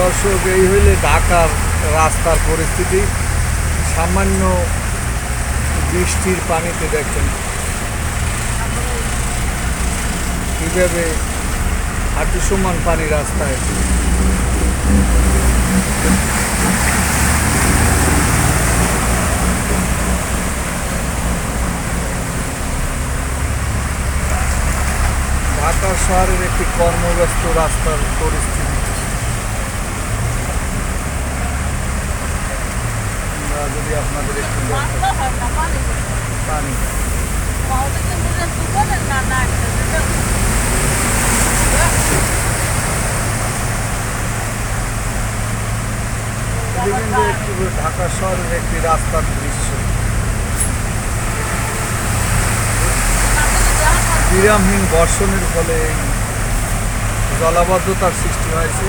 দর্শক, এই হইলে ঢাকার রাস্তার পরিস্থিতি। সামান্য বৃষ্টির পানিতে দেখেন। কীভাবে হাঁটু সমান পানি রাস্তায়। ঢাকা শহরের একটি কর্মব্যস্ত রাস্তার পরিস্থিতি। যদি আপনাদের একটু পানি ঢাকা শহরের একটি রাস্তার দৃশ্য। বিরামহীন বর্ষণের ফলে জলাবদ্ধতার সৃষ্টি হয়েছে।